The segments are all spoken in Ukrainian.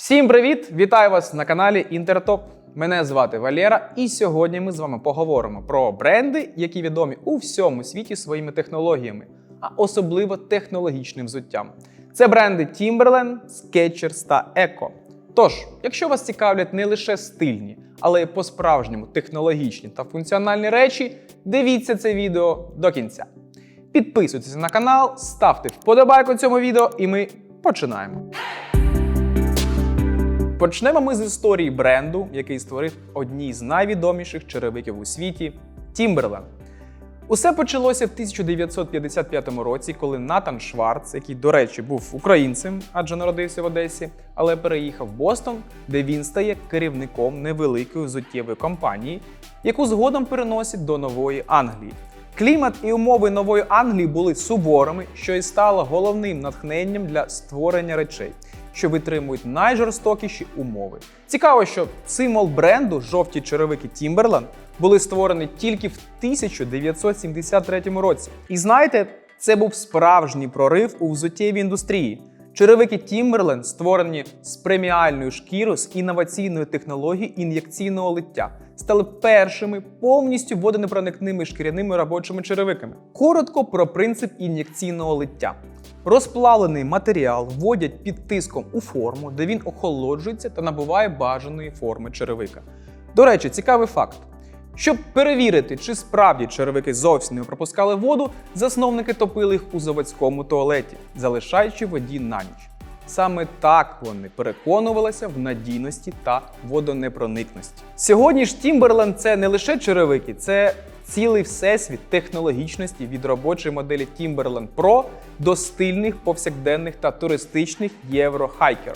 Всім привіт! Вітаю вас на каналі Інтертоп. Мене звати Валера, і сьогодні ми з вами поговоримо про бренди, які відомі у всьому світі своїми технологіями, а особливо технологічним взуттям. Це бренди Timberland, Skechers та Echo. Тож, якщо вас цікавлять не лише стильні, але й по-справжньому технологічні та функціональні речі, дивіться це відео до кінця. Підписуйтесь на канал, ставте вподобайку цьому відео, і ми починаємо. Почнемо ми з історії бренду, який створив одні з найвідоміших черевиків у світі Timberland. Усе почалося в 1955 році, коли Натан Шварц, який, до речі, був українцем, адже народився в Одесі, але переїхав в Бостон, де він стає керівником невеликої взуттєвої компанії, яку згодом переносить до Нової Англії. Клімат і умови Нової Англії були суворими, що і стало головним натхненням для створення речей, що витримують найжорстокіші умови. Цікаво, що символ бренду жовті черевики Timberland були створені тільки в 1973 році. І знаєте, це був справжній прорив у взуттєвій індустрії. Черевики Timberland створені з преміальної шкіри з інноваційною технологією ін'єкційного лиття, стали першими повністю водонепроникними шкіряними робочими черевиками. Коротко про принцип ін'єкційного лиття. Розплавлений матеріал вводять під тиском у форму, де він охолоджується та набуває бажаної форми черевика. До речі, цікавий факт. Щоб перевірити, чи справді черевики зовсім не пропускали воду, засновники топили їх у заводському туалеті, залишаючи воді на ніч. Саме так вони переконувалися в надійності та водонепроникності. Сьогодні ж Timberland – це не лише черевики, це цілий всесвіт технологічності від робочої моделі Timberland Pro до стильних повсякденних та туристичних єврохайкер.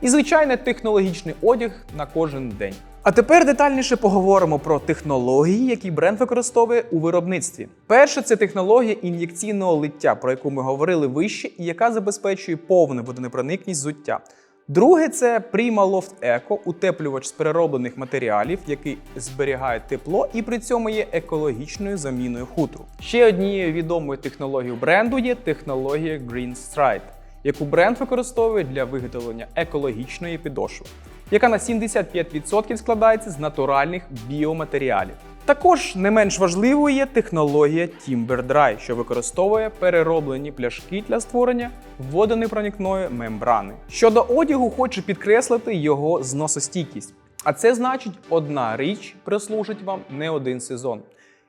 І звичайно, технологічний одяг на кожен день. А тепер детальніше поговоримо про технології, які бренд використовує у виробництві. Перше це технологія ін'єкційного лиття, про яку ми говорили вище, і яка забезпечує повну водонепроникність взуття. Друге це Prima Loft Eco, утеплювач з перероблених матеріалів, який зберігає тепло і при цьому є екологічною заміною хутру. Ще однією відомою технологією бренду є технологія Green Stride, яку бренд використовує для виготовлення екологічної підошви, яка на 75% складається з натуральних біоматеріалів. Також не менш важливою є технологія Timber що використовує перероблені пляшки для створення водонепроникної мембрани. Щодо одягу, хочу підкреслити його зносостійкість. А це значить, одна річ прислужить вам не один сезон.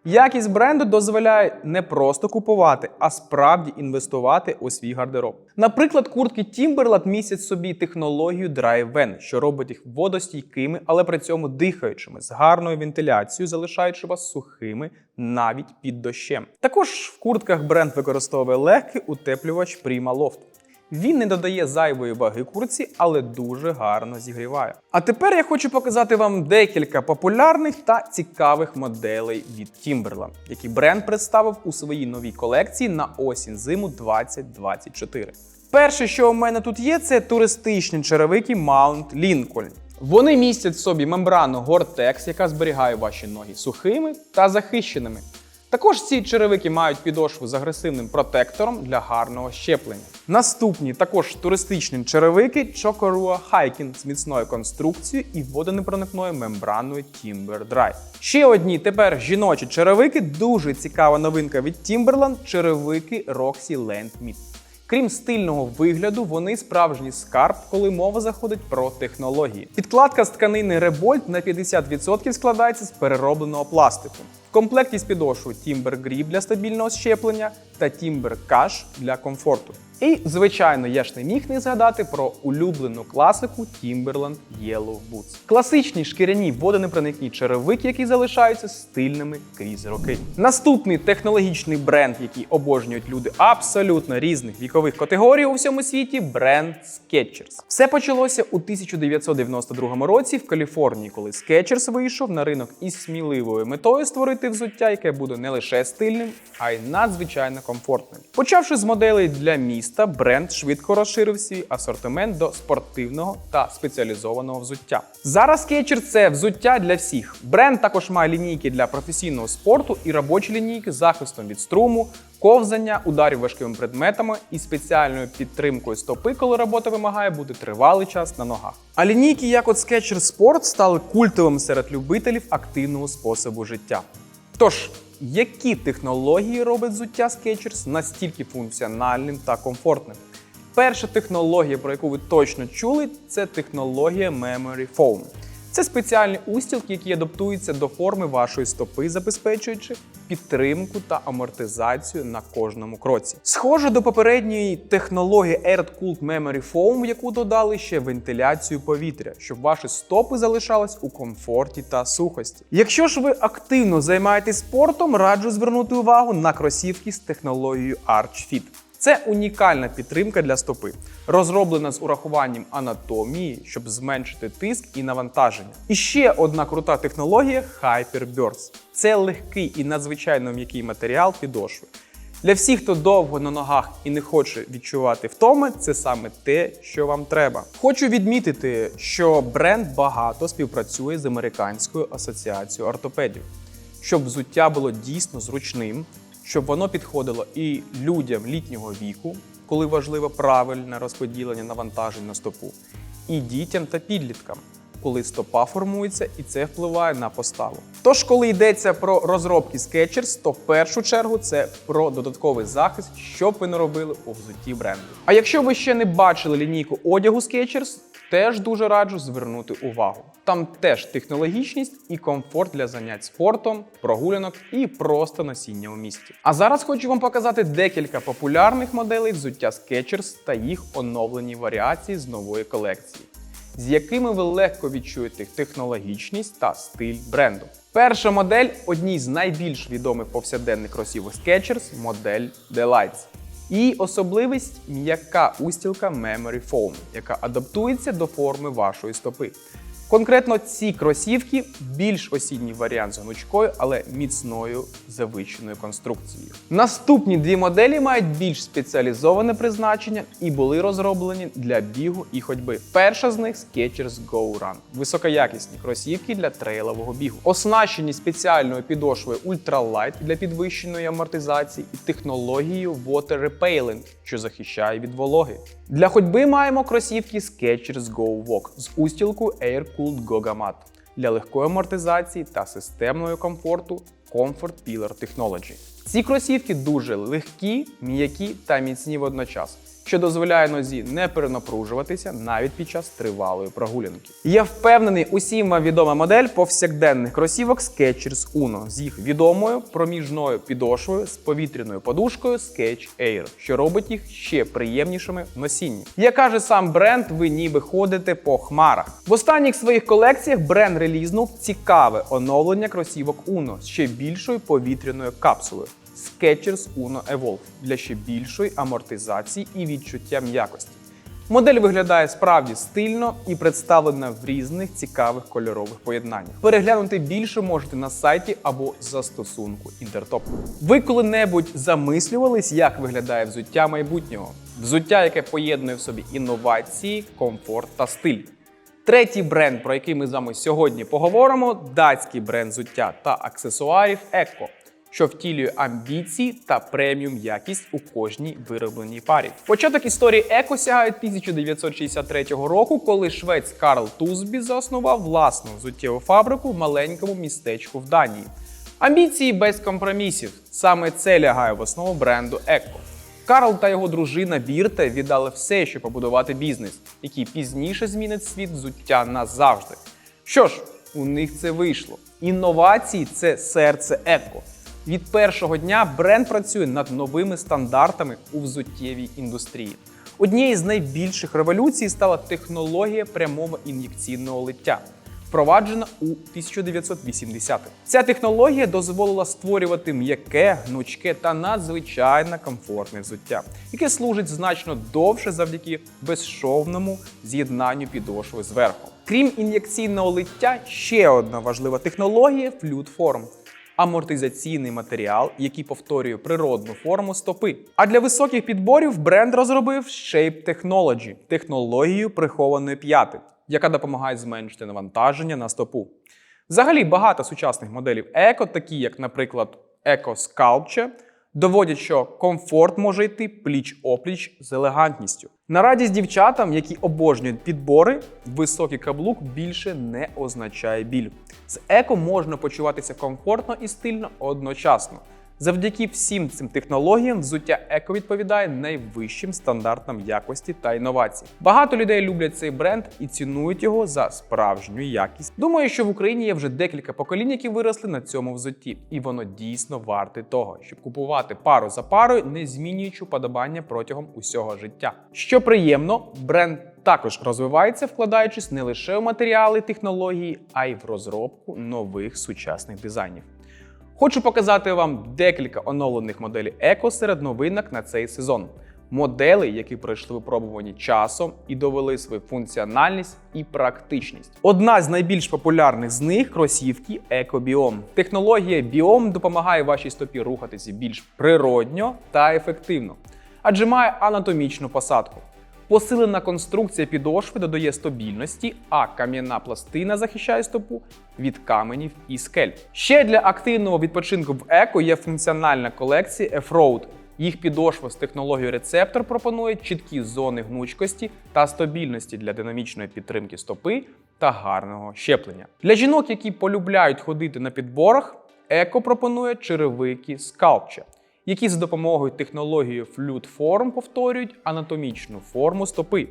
Якість бренду дозволяє не просто купувати, а справді інвестувати у свій гардероб. Наприклад, куртки Timberland містять собі технологію Dry Vent, що робить їх водостійкими, але при цьому дихаючими з гарною вентиляцією, залишаючи вас сухими навіть під дощем. Також в куртках бренд використовує легкий утеплювач Prima Loft. Він не додає зайвої ваги курці, але дуже гарно зігріває. А тепер я хочу показати вам декілька популярних та цікавих моделей від Timberland, які бренд представив у своїй новій колекції на осінь зиму 2024. Перше, що у мене тут є, це туристичні черевики Mount Lincoln. Вони містять в собі мембрану Gore-Tex, яка зберігає ваші ноги сухими та захищеними. Також ці черевики мають підошву з агресивним протектором для гарного щеплення. Наступні також туристичні черевики Chocorua Hiking з міцною конструкцією і водонепроникною мембраною Timber Dry. Ще одні тепер жіночі черевики дуже цікава новинка від Timberland – черевики Roxy Land Mid. Крім стильного вигляду, вони справжній скарб, коли мова заходить про технології. Підкладка з тканини Rebolt на 50% складається з переробленого пластику. В комплекті з підошвою Timber Grip для стабільного щеплення та Timber Cash для комфорту. І, звичайно, я ж не міг не згадати про улюблену класику Timberland Yellow Boots. Класичні шкіряні водонепроникні черевики, які залишаються стильними крізь роки. Наступний технологічний бренд, який обожнюють люди абсолютно різних вікових категорій у всьому світі бренд Skechers. Все почалося у 1992 році в Каліфорнії, коли Skechers вийшов на ринок із сміливою метою створити взуття, яке буде не лише стильним, а й надзвичайно комфортним. Почавши з моделей для міста. Міста бренд швидко розширив свій асортимент до спортивного та спеціалізованого взуття. Зараз Skechers – це взуття для всіх. Бренд також має лінійки для професійного спорту і робочі лінійки з захистом від струму, ковзання, ударів важкими предметами і спеціальною підтримкою стопи, коли робота вимагає бути тривалий час на ногах. А лінійки, як от Skechers Sport, стали культовим серед любителів активного способу життя. Тож, які технології робить взуття Skechers настільки функціональним та комфортним? Перша технологія, про яку ви точно чули, це технологія Memory Foam. Це спеціальні устілки, які адаптуються до форми вашої стопи, забезпечуючи підтримку та амортизацію на кожному кроці. Схоже до попередньої технології Air Cooled Memory Foam, в яку додали ще вентиляцію повітря, щоб ваші стопи залишались у комфорті та сухості. Якщо ж ви активно займаєтесь спортом, раджу звернути увагу на кросівки з технологією Arch Fit. Це унікальна підтримка для стопи, розроблена з урахуванням анатомії, щоб зменшити тиск і навантаження. І ще одна крута технологія Hyperburst. Це легкий і надзвичайно м'який матеріал підошви. Для всіх, хто довго на ногах і не хоче відчувати втоми, це саме те, що вам треба. Хочу відмітити, що бренд багато співпрацює з американською асоціацією ортопедів, щоб взуття було дійсно зручним, щоб воно підходило і людям літнього віку, коли важливо правильне розподілення навантажень на стопу, і дітям та підліткам, коли стопа формується і це впливає на поставу. Тож, коли йдеться про розробки Skechers, то в першу чергу це про додатковий захист, що б ви не робили у взутті бренду. А якщо ви ще не бачили лінійку одягу Skechers, теж дуже раджу звернути увагу. Там теж технологічність і комфорт для занять спортом, прогулянок і просто носіння у місті. А зараз хочу вам показати декілька популярних моделей взуття Skechers та їх оновлені варіації з нової колекції, з якими ви легко відчуєте технологічність та стиль бренду. Перша модель одній з найбільш відомих повсякденних кросівок Skechers – модель Delights. Її особливість м'яка устілка Memory Foam, яка адаптується до форми вашої стопи. Конкретно ці кросівки більш осінній варіант з гнучкою, але міцною завищеною конструкцією. Наступні дві моделі мають більш спеціалізоване призначення і були розроблені для бігу і ходьби. Перша з них Skechers Go Run – високоякісні кросівки для трейлового бігу, оснащені спеціальною підошвою Ultralight для підвищеної амортизації і технологією Water Repellent, що захищає від вологи. Для ходьби маємо кросівки Skechers Go Walk з устілкою Air Cooled Goga для легкої амортизації та системного комфорту Comfort Pillar Technology. Ці кросівки дуже легкі, м'які та міцні водночас, що дозволяє нозі не перенапружуватися навіть під час тривалої прогулянки. Я впевнений, усім вам відома модель повсякденних кросівок Skechers Uno з їх відомою проміжною підошвою з повітряною подушкою Sketch Air, що робить їх ще приємнішими в носінні. Як каже сам бренд, ви ніби ходите по хмарах. В останніх своїх колекціях бренд релізнув цікаве оновлення кросівок Uno з ще більшою повітряною капсулою. Skechers Uno Evolve для ще більшої амортизації і відчуття м'якості. Модель виглядає справді стильно і представлена в різних цікавих кольорових поєднаннях. Переглянути більше можете на сайті або застосунку Інтертоп. Ви коли-небудь замислювались, як виглядає взуття майбутнього? Взуття, яке поєднує в собі інновації, комфорт та стиль. Третій бренд, про який ми з вами сьогодні поговоримо, датський бренд взуття та аксесуарів Еко що втілює амбіції та преміум якість у кожній виробленій парі. Початок історії еко сягає 1963 року, коли швець Карл Тузбі заснував власну взуттєву фабрику в маленькому містечку в Данії. Амбіції без компромісів. Саме це лягає в основу бренду Еко. Карл та його дружина Бірте віддали все, щоб побудувати бізнес, який пізніше змінить світ взуття назавжди. Що ж, у них це вийшло. Інновації це серце еко. Від першого дня бренд працює над новими стандартами у взуттєвій індустрії. Однією з найбільших революцій стала технологія прямого ін'єкційного лиття, впроваджена у 1980-х. Ця технологія дозволила створювати м'яке, гнучке та надзвичайно комфортне взуття, яке служить значно довше завдяки безшовному з'єднанню підошви зверху. Крім ін'єкційного лиття, ще одна важлива технологія флютформ. Амортизаційний матеріал, який повторює природну форму стопи. А для високих підборів бренд розробив Shape Technology – технологію прихованої п'яти, яка допомагає зменшити навантаження на стопу. Взагалі багато сучасних моделів еко, такі як, наприклад, Eco Sculpture, доводять, що комфорт може йти пліч-опліч з елегантністю. На радість дівчатам, які обожнюють підбори, високий каблук більше не означає біль. З еко можна почуватися комфортно і стильно одночасно. Завдяки всім цим технологіям взуття еко відповідає найвищим стандартам якості та інновацій. Багато людей люблять цей бренд і цінують його за справжню якість. Думаю, що в Україні є вже декілька поколінь, які виросли на цьому взутті, і воно дійсно варте того, щоб купувати пару за парою, не змінюючи вподобання протягом усього життя. Що приємно, бренд також розвивається, вкладаючись не лише в матеріали, технології, а й в розробку нових сучасних дизайнів. Хочу показати вам декілька оновлених моделей Еко серед новинок на цей сезон. Модели, які пройшли випробування часом і довели свою функціональність і практичність. Одна з найбільш популярних з них кросівки EcoBiome. Технологія Biome допомагає вашій стопі рухатися більш природньо та ефективно, адже має анатомічну посадку. Посилена конструкція підошви додає стабільності, а кам'яна пластина захищає стопу від каменів і скель. Ще для активного відпочинку в еко є функціональна колекція F-Road. Їх підошва з технологією рецептор пропонує чіткі зони гнучкості та стабільності для динамічної підтримки стопи та гарного щеплення. Для жінок, які полюбляють ходити на підборах, еко пропонує черевики Sculpture які за допомогою технології Form повторюють анатомічну форму стопи,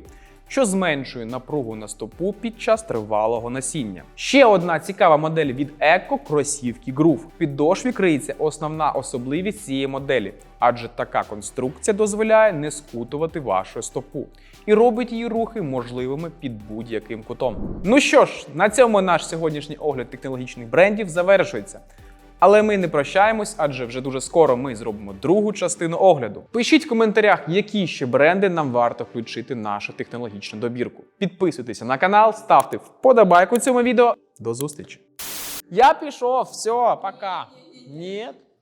що зменшує напругу на стопу під час тривалого носіння. Ще одна цікава модель від Eco – кросівки Groove. В підошві криється основна особливість цієї моделі, адже така конструкція дозволяє не скутувати вашу стопу і робить її рухи можливими під будь-яким кутом. Ну що ж, на цьому наш сьогоднішній огляд технологічних брендів завершується. Але ми не прощаємось, адже вже дуже скоро ми зробимо другу частину огляду. Пишіть в коментарях, які ще бренди нам варто включити нашу технологічну добірку. Підписуйтеся на канал, ставте вподобайку цьому відео. До зустрічі! Я пішов, все, пока. Ні.